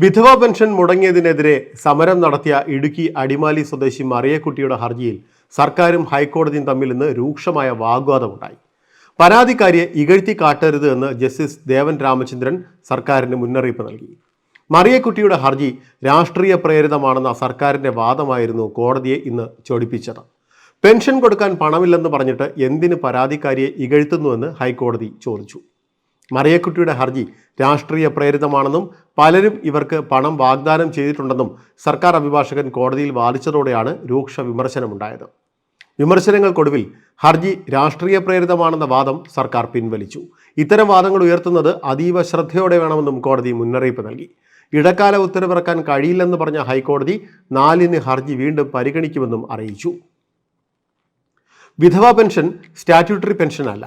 വിധവാ pension മുടങ്ങിയതിനെതിരെ സമരം നടത്തിയ ഇടുക്കി അടിമാലി സ്വദേശി മറിയക്കുട്ടിയുടെ ഹർജിയിൽ സർക്കാരും ഹൈക്കോടതിയും തമ്മിൽ ഇന്ന് രൂക്ഷമായ വാഗ്വാദമുണ്ടായി. പരാതിക്കാരിയെ ഇകഴ്ത്തി കാട്ടരുത് എന്ന് ജസ്റ്റിസ് ദേവൻ രാമചന്ദ്രൻ സർക്കാരിന് മുന്നറിയിപ്പ് നൽകി. മറിയക്കുട്ടിയുടെ ഹർജി രാഷ്ട്രീയ പ്രേരിതമാണെന്ന സർക്കാരിന്റെ വാദമായിരുന്നു കോടതിയെ ഇന്ന് ചൊടിപ്പിച്ചത്. പെൻഷൻ കൊടുക്കാൻ പണമില്ലെന്ന് പറഞ്ഞിട്ട് എന്തിന് പരാതിക്കാരിയെ ഇകഴ്ത്തുന്നുവെന്ന് ഹൈക്കോടതി ചോദിച്ചു. മറിയക്കുട്ടിയുടെ ഹർജി രാഷ്ട്രീയ പ്രേരിതമാണെന്നും പലരും ഇവർക്ക് പണം വാഗ്ദാനം ചെയ്തിട്ടുണ്ടെന്നും സർക്കാർ അഭിഭാഷകൻ കോടതിയിൽ വാദിച്ചതോടെയാണ് രൂക്ഷ വിമർശനമുണ്ടായത്. വിമർശനങ്ങൾക്കൊടുവിൽ ഹർജി രാഷ്ട്രീയ പ്രേരിതമാണെന്ന വാദം സർക്കാർ പിൻവലിച്ചു. ഇത്തരം വാദങ്ങൾ ഉയർത്തുന്നത് അതീവ ശ്രദ്ധയോടെ വേണമെന്നും കോടതി മുന്നറിയിപ്പ് നൽകി. ഇടക്കാല ഉത്തരവിറക്കാൻ കഴിയില്ലെന്ന് പറഞ്ഞ ഹൈക്കോടതി നാലിന് ഹർജി വീണ്ടും പരിഗണിക്കുമെന്നും അറിയിച്ചു. വിധവാ പെൻഷൻ സ്റ്റാറ്റ്യൂട്ടറി പെൻഷനല്ല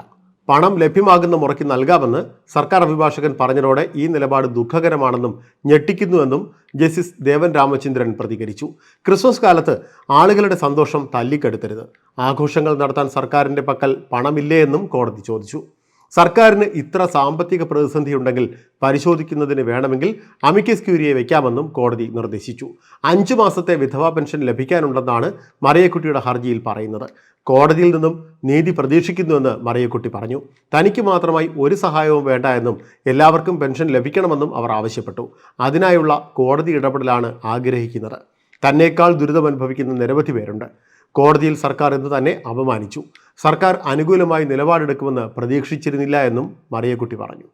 പണം ലഭ്യമാകുന്ന മുറയ്ക്ക് നൽകാമെന്ന് സർക്കാർ അഭിഭാഷകൻ പറഞ്ഞതോടെ ഈ നിലപാട് ദുഃഖകരമാണെന്നും ഞെട്ടിക്കുന്നുവെന്നും ജസ്റ്റിസ് ദേവൻ രാമചന്ദ്രൻ പ്രതികരിച്ചു. ക്രിസ്മസ് കാലത്ത് ആളുകളുടെ സന്തോഷം തല്ലിക്കെടുത്തരുത്. ആഘോഷങ്ങൾ നടത്താൻ സർക്കാരിന്റെ പക്കൽ പണമില്ലേ എന്നും കോടതി ചോദിച്ചു. സർക്കാരിന് ഇത്ര സാമ്പത്തിക പ്രതിസന്ധി ഉണ്ടെങ്കിൽ പരിശോധിക്കുന്നതിന് വേണമെങ്കിൽ അമിക്കസ് ക്യൂരിയെ വയ്ക്കാമെന്നും കോടതി നിർദ്ദേശിച്ചു. അഞ്ചു മാസത്തെ വിധവാ പെൻഷൻ ലഭിക്കാനുണ്ടെന്നാണ് മറിയക്കുട്ടിയുടെ ഹർജിയിൽ പറയുന്നത്. കോടതിയിൽ നിന്നും നീതി പ്രതീക്ഷിക്കുന്നുവെന്ന് മറിയക്കുട്ടി പറഞ്ഞു. തനിക്ക് മാത്രമായി ഒരു സഹായവും വേണ്ട എന്നും എല്ലാവർക്കും പെൻഷൻ ലഭിക്കണമെന്നും അവർ ആവശ്യപ്പെട്ടു. അതിനായുള്ള കോടതി ഇടപെടലാണ് ആഗ്രഹിക്കുന്നത്. തന്നേക്കാൾ ദുരിതമനുഭവിക്കുന്ന നിരവധി പേരുണ്ട്. കോടതിയിൽ സർക്കാർ എന്ന് തന്നെ അപമാനിച്ചു. സർക്കാർ അനുകൂലമായി നിലപാടെടുക്കുമെന്ന് പ്രതീക്ഷിച്ചിരുന്നില്ല എന്നും മറിയക്കുട്ടി പറഞ്ഞു.